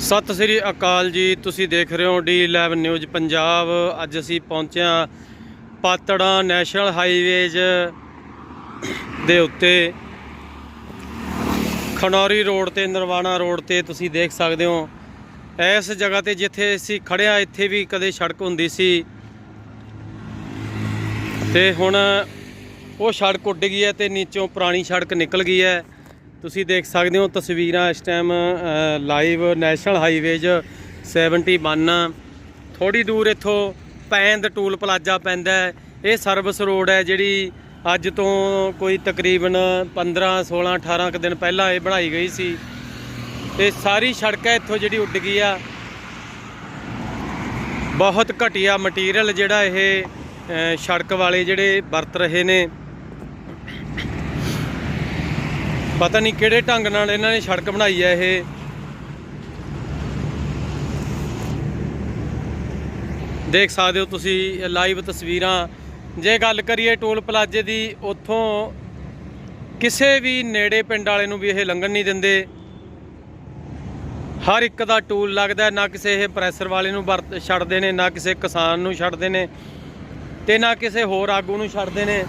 ਸਤਿ ਸ੍ਰੀ ਅਕਾਲ ਜੀ, ਤੁਸੀਂ ਦੇਖ ਰਹੇ ਹੋ ਡੀ11 ਨਿਊਜ਼ ਪੰਜਾਬ। ਅੱਜ ਅਸੀਂ ਪਹੁੰਚਿਆ ਹਾਂ ਪਾਤੜਾ ਨੈਸ਼ਨਲ ਹਾਈਵੇਜ਼ ਦੇ ਉੱਤੇ। ਖਨੌਰੀ ਰੋਡ ਤੇ, ਨਰਵਾਣਾ ਰੋਡ ਤੇ ਤੁਸੀਂ ਦੇਖ ਸਕਦੇ ਹੋ। ਇਸ ਜਗ੍ਹਾ ਤੇ ਜਿੱਥੇ ਅਸੀਂ ਖੜਿਆ ਇੱਥੇ ਵੀ ਕਦੇ ਸੜਕ ਹੁੰਦੀ ਸੀ। ਤੇ ਹੁਣ ਉਹ ਸੜਕ ਉੱਡ ਗਈ ਹੈ ਤੇ ਨੀਚੋਂ ਪੁਰਾਣੀ ਸੜਕ ਨਿਕਲ ਗਈ ਹੈ। ਤੁਸੀਂ ਦੇਖ ਸਕਦੇ ਹੋ ਤਸਵੀਰਾਂ ਇਸ ਟਾਈਮ ਲਾਈਵ ਨੈਸ਼ਨਲ ਹਾਈਵੇਜ਼ 71 ਥੋੜੀ ਦੂਰ ਇੱਥੋਂ ਪੈਂਦ ਟੂਲ ਪਲਾਜ਼ਾ ਪੈਂਦਾ ਇਹ ਸਰਵਿਸ ਰੋਡ ਹੈ ਜਿਹੜੀ ਅੱਜ ਤੋਂ ਕੋਈ ਤਕਰੀਬਨ 15 16 18 ਕੁ ਦਿਨ ਪਹਿਲਾਂ ਇਹ ਬਣਾਈ ਗਈ ਸੀ। ਤੇ ਸਾਰੀ ਸੜਕ ਹੈ ਇੱਥੋਂ ਜਿਹੜੀ ਉੱਡ ਗਈ ਆ। ਬਹੁਤ ਘਟੀਆ ਮਟੀਰੀਅਲ ਜਿਹੜਾ ਇਹ ਸੜਕ ਵਾਲੇ ਜਿਹੜੇ ਵਰਤ ਰਹੇ ਨੇ। ਪਤਾ ਨਹੀਂ ਕਿਹੜੇ ਢੰਗ ਨਾਲ ਇਹਨਾਂ ਨੇ ਸੜਕ ਬਣਾਈ ਹੈ ਇਹ। ਦੇਖ ਸਕਦੇ ਹੋ ਤੁਸੀਂ ਲਾਈਵ ਤਸਵੀਰਾਂ। ਜੇ ਗੱਲ ਕਰੀਏ ਟੋਲ ਪਲਾਜ਼ੇ ਦੀ, ਉੱਥੋਂ ਕਿਸੇ ਵੀ ਨੇੜੇ ਪਿੰਡ ਵਾਲੇ ਨੂੰ ਵੀ ਇਹ ਲੰਘਣ ਨਹੀਂ ਦਿੰਦੇ। ਹਰ ਇੱਕ ਦਾ ਟੂਲ ਲੱਗਦਾ, ਨਾ ਕਿਸੇ ਇਹ ਪ੍ਰੈਸ਼ਰ ਵਾਲੇ ਨੂੰ ਵਰਤ ਛੱਡਦੇ ਨੇ, ਨਾ ਕਿਸੇ ਕਿਸਾਨ ਨੂੰ ਛੱਡਦੇ ਨੇ ਤੇ ਨਾ ਕਿਸੇ ਹੋਰ ਆਗੂ ਨੂੰ ਛੱਡਦੇ ਨੇ।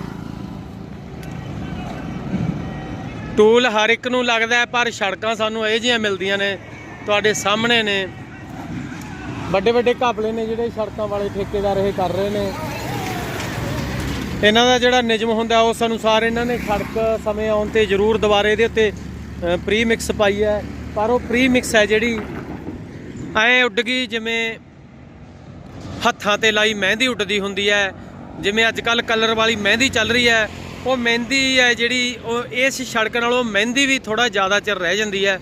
ਟੂਲ ਹਰ ਇੱਕ ਨੂੰ ਲੱਗਦਾ ਪਰ ਸੜਕਾਂ ਸਾਨੂੰ ਇਹ ਜਿਹੀਆਂ ਮਿਲਦੀਆਂ ਨੇ, ਤੁਹਾਡੇ ਸਾਹਮਣੇ ਨੇ। ਵੱਡੇ ਵੱਡੇ ਘਪਲੇ ਨੇ ਜਿਹੜੇ ਸੜਕਾਂ ਵਾਲੇ ਠੇਕੇਦਾਰ ਇਹ ਕਰ ਰਹੇ ਨੇ। ਇਹਨਾਂ ਦਾ ਜਿਹੜਾ ਨਿਯਮ ਹੁੰਦਾ, ਉਸ ਅਨੁਸਾਰ ਇਹਨਾਂ ਨੇ ਸੜਕ ਸਮੇਂ ਆਉਣ ਤੇ ਜ਼ਰੂਰ ਦੁਬਾਰੇ ਇਹਦੇ ਉੱਤੇ ਪ੍ਰੀ ਮਿਕਸ ਪਾਈ ਹੈ। ਪਰ ਉਹ ਪ੍ਰੀ ਮਿਕਸ ਹੈ ਜਿਹੜੀ, ਐ ਉੱਡ ਗਈ ਜਿਵੇਂ ਹੱਥਾਂ ਤੇ ਲਾਈ ਮਹਿੰਦੀ ਉੱਡਦੀ ਹੁੰਦੀ ਹੈ, ਜਿਵੇਂ ਅੱਜ ਕੱਲ ਕਲਰ ਵਾਲੀ ਮਹਿੰਦੀ ਚੱਲ ਰਹੀ ਹੈ। ਉਹ ਮਹਿੰਦੀ ਹੈ ਜਿਹੜੀ, ਉਹ ਇਸ ਸੜਕ ਨਾਲੋਂ ਮਹਿੰਦੀ ਵੀ ਥੋੜਾ ਜ਼ਿਆਦਾ ਚਿਰ ਰਹਿ ਜਾਂਦੀ ਹੈ।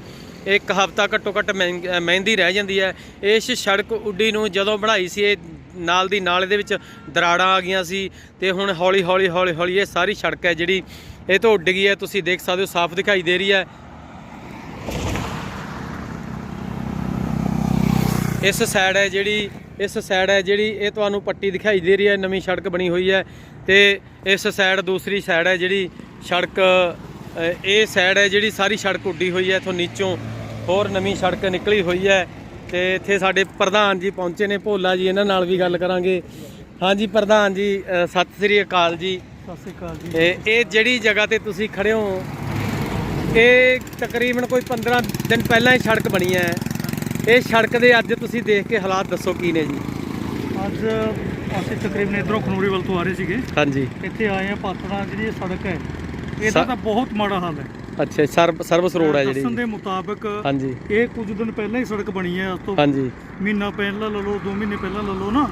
ਇੱਕ ਹਫ਼ਤਾ ਘੱਟੋ ਘੱਟ ਮਹਿੰ- ਮਹਿੰਦੀ ਰਹਿ ਜਾਂਦੀ ਹੈ। ਇਸ ਸੜਕ ਉੱਡੀ ਨੂੰ ਜਦੋਂ ਬਣਾਈ ਸੀ, ਇਹ ਨਾਲ ਦੀ ਨਾਲ ਇਹਦੇ ਵਿੱਚ ਦਰਾੜਾਂ ਆ ਗਈਆਂ ਸੀ ਤੇ ਹੁਣ ਹੌਲੀ ਹੌਲੀ ਹੌਲੀ ਹੌਲੀ ਇਹ ਸਾਰੀ ਸੜਕ ਹੈ ਜਿਹੜੀ, ਇਹ ਤੋਂ ਉੱਡ ਗਈ ਹੈ। ਤੁਸੀਂ ਦੇਖ ਸਕਦੇ ਹੋ, ਸਾਫ਼ ਦਿਖਾਈ ਦੇ ਰਹੀ ਹੈ। ਇਸ ਸਾਈਡ ਹੈ ਜਿਹੜੀ ਇਸ ਸਾਈਡ ਹੈ ਜਿਹੜੀ ਇਹ ਤੁਹਾਨੂੰ ਪੱਟੀ ਦਿਖਾਈ ਦੇ ਰਹੀ ਹੈ ਨਵੀਂ ਸੜਕ ਬਣੀ ਹੋਈ ਹੈ ਤੇ ਇਸ ਸਾਈਡ ਦੂਸਰੀ ਸਾਈਡ ਹੈ ਜਿਹੜੀ ਸੜਕ ਇਹ ਸਾਈਡ ਹੈ ਜਿਹੜੀ ਸਾਰੀ ਸੜਕ ਉੱਡੀ ਹੋਈ ਹੈ ਇਥੋਂ ਨੀਚੋਂ ਹੋਰ ਨਵੀਂ ਸੜਕ ਨਿਕਲੀ ਹੋਈ ਹੈ ਤੇ ਇੱਥੇ ਸਾਡੇ ਪ੍ਰਧਾਨ ਜੀ ਪਹੁੰਚੇ ਨੇ ਭੋਲਾ ਜੀ ਇਹਨਾਂ ਨਾਲ ਵੀ ਗੱਲ ਕਰਾਂਗੇ। ਹਾਂਜੀ ਪ੍ਰਧਾਨ ਜੀ ਸਤਿ ਸ੍ਰੀ ਅਕਾਲ ਜੀ। ਸਤਿ ਸ਼੍ਰੀ ਅਕਾਲ ਜੀ। ਤੇ ਇਹ ਜਿਹੜੀ ਜਗ੍ਹਾ ਤੇ ਤੁਸੀਂ ਖੜੇ ਹੋ ਇਹ ਤਕਰੀਬਨ ਕੋਈ 15 ਦਿਨ ਪਹਿਲਾਂ ਹੀ ਸੜਕ ਬਣੀ ਹੈ। ਇਹ ਸੜਕ ਦੇ ਅੱਜ ਤੁਸੀਂ ਦੇਖ ਕੇ ਹਾਲਾਤ ਦੱਸੋ ਕੀ ਨੇ ਜੀ? ਅੱਜ ਅਸੀਂ ਤਕਰੀਬਨ ਇਧਰੋਂ ਖਨੂਰੀ ਵੱਲ ਤੋਂ ਆ ਰਹੇ ਸੀਗੇ। ਹਾਂਜੀ। ਇੱਥੇ ਆਏ ਆ ਪਾਤੜਾ ਜਿਹੜੀ ਇਹ ਸੜਕ ਹੈ ਇਹਦਾ ਤਾਂ ਬਹੁਤ ਮਾੜਾ ਹਾਲ ਹੈ। ਅੱਛਾ ਸਰਵ ਸਰਵਿਸ ਰੋਡ ਹੈ ਦੱਸਣ ਦੇ ਜਿਹੜੀ ਮੁਤਾਬਕ ਹਾਂਜੀ। ਇਹ ਕੁਝ ਦਿਨ ਪਹਿਲਾਂ ਹੀ ਸੜਕ ਬਣੀ ਹੈ ਉਸ ਤੋਂ ਹਾਂਜੀ। ਮਹੀਨਾ ਪਹਿਲਾਂ ਲੈ ਲਓ 2 ਮਹੀਨੇ ਪਹਿਲਾਂ ਲੈ ਲਓ ਨਾ।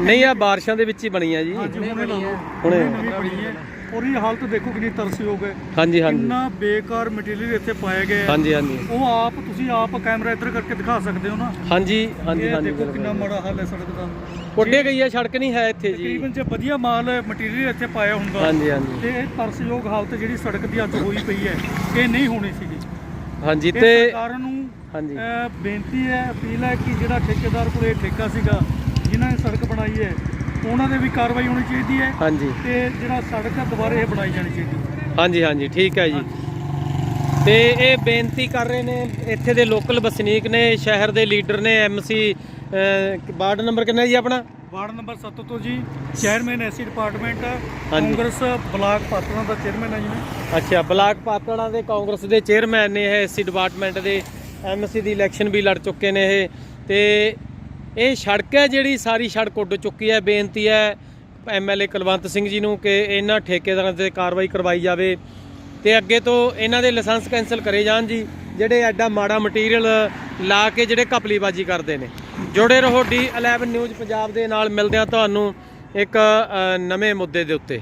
ਨਹੀਂ ਆ ਬਾਰਿਸ਼ਾਂ ਦੇ ਵਿੱਚ ਹੀ ਬਣੀ ਹੈ ਜੀ। ਅੱਜ ਹੁਣੇ ਲਾ ਲਓ। ਹੁਣੇ। ਹੁਣੇ ਨਵੀਂ ਬਣੀ ਹੈ। ਔਰ ਇਹ ਹਾਲਤ ਦੇਖੋ ਕਿੰਨੀ ਤਰਸਯੋਗ ਹੈ। ਹਾਂਜੀ ਹਾਂਜੀ। ਕਿੰਨਾ ਬੇਕਾਰ ਮਟੀਰੀਅਲ ਇੱਥੇ ਪਾਇਆ ਗਿਆ ਹੈ। ਹਾਂਜੀ ਹਾਂਜੀ। ਉਹ ਆਪ ਤੁਸੀਂ ਆਪ ਕੈਮਰਾ ਇੱਧਰ ਕਰਕੇ ਦਿਖਾ ਸਕਦੇ ਹੋ ਨਾ? ਹਾਂਜੀ ਹਾਂਜੀ ਇਹ ਹਾਂਜੀ ਦੇਖੋ ਕਿੰਨਾ। ਮਾੜਾ ਹਾਲ ਹੈ ਸੜਕ ਦਾ ਉੱਡੇ ਗਈ ਹੈ ਸੜਕ ਨਹੀਂ ਹੈ ਇੱਥੇ ਜੀ। ਤਕਰੀਬਨ ਜੇ ਵਧੀਆ ਮਾਲ ਮਟੀਰੀਅਲ ਇੱਥੇ ਪਾਇਆ ਹੁੰਦਾ। ਹਾਂਜੀ ਹਾਂਜੀ। ਤੇ ਇਹ ਤਰਸਯੋਗ ਹਾਲਤ ਜਿਹੜੀ ਸੜਕ ਦੀ ਅੱਜ ਹੋਈ ਪਈ ਹੈ ਇਹ ਨਹੀਂ ਹੋਣੀ ਸੀਗੀ। ਹਾਂਜੀ ਇਹ ਤੇ ਸਰਕਾਰ ਨੂੰ ਹਾਂਜੀ। ਅਹ, ਬੇਨਤੀ ਹੈ ਅਪੀਲ ਹੈ ਕਿ ਜਿਹੜਾ ਠੇਕੇਦਾਰ ਕੋਲ ਇਹ ਠੇਕਾ ਸੀਗਾ ਜਿਨ੍ਹਾਂ ਨੇ ਸੜਕ ਬਣਾਈ ਹੈ ਉਹਨਾਂ ਦੇ ਵੀ ਕਾਰਵਾਈ ਹੋਣੀ ਚਾਹੀਦੀ ਹੈ ਹਾਂਜੀ। ਤੇ ਜਿਹੜਾ ਸੜਕ ਹੈ ਦੁਬਾਰਾ ਇਹ ਬਣਾਈ ਜਾਣੀ ਚਾਹੀਦੀ ਹੈ। ਹਾਂਜੀ ਹਾਂਜੀ ਠੀਕ ਹੈ ਜੀ। ਤੇ ਇਹ ਬੇਨਤੀ ਕਰ ਰਹੇ ਨੇ ਇੱਥੇ ਦੇ ਲੋਕਲ ਵਸਨੀਕ ਨੇ ਸ਼ਹਿਰ ਦੇ ਲੀਡਰ ਨੇ ਐਮਸੀ ਵਾਰਡ ਨੰਬਰ ਕਿੰਨਾ ਜੀ ਆਪਣਾ? ਵਾਰਡ ਨੰਬਰ 7 ਤੋਂ ਜੀ chairman SC department. Congress block ਪਾਤਣਾ ਦਾ ਚੇਅਰਮੈਨ ਹੈ ਜੀ ਮੈਂ। ਅੱਛਾ ਬਲਾਕ ਪਾਤੜਾ ਦੇ ਕਾਂਗਰਸ ਦੇ ਚੇਅਰਮੈਨ ਨੇ ਇਹ ਐਸਸੀ ਡਿਪਾਰਟਮੈਂਟ ਦੇ ਐਮਸੀ ਦੀ ਇਲੈਕਸ਼ਨ ਵੀ ਲੜ ਚੁੱਕੇ ਨੇ ਇਹ। ਤੇ ਇਹ ਸੜਕ ਹੈ ਜਿਹੜੀ ਸਾਰੀ ਸੜਕ ਉੱਡ ਚੁੱਕੀ ਹੈ, ਬੇਨਤੀ ਹੈ ਐਮਐਲਏ ਕੁਲਵੰਤ ਸਿੰਘ ਜੀ ਨੂੰ ਕਿ ਇਹਨਾਂ ਠੇਕੇਦਾਰਾਂ ਤੇ ਕਾਰਵਾਈ ਕਰਵਾਈ ਜਾਵੇ ਤੇ ਅੱਗੇ ਤੋਂ ਇਹਨਾਂ ਦੇ ਲਾਇਸੈਂਸ ਕੈਨਸਲ ਕਰੇ ਜਾਣ ਜੀ, ਜਿਹੜੇ ਐਡਾ ਮਾੜਾ ਮਟੀਰੀਅਲ ਲਾ ਕੇ ਜਿਹੜੇ ਕਪਲੀਬਾਜੀ ਕਰਦੇ ਨੇ। ਜੁੜੇ ਰਹੋ ਡੀ11 ਨਿਊਜ਼ ਪੰਜਾਬ ਦੇ ਨਾਲ, ਮਿਲਦੇ ਆ ਤੁਹਾਨੂੰ ਇੱਕ ਨਵੇਂ ਮੁੱਦੇ ਦੇ ਉੱਤੇ।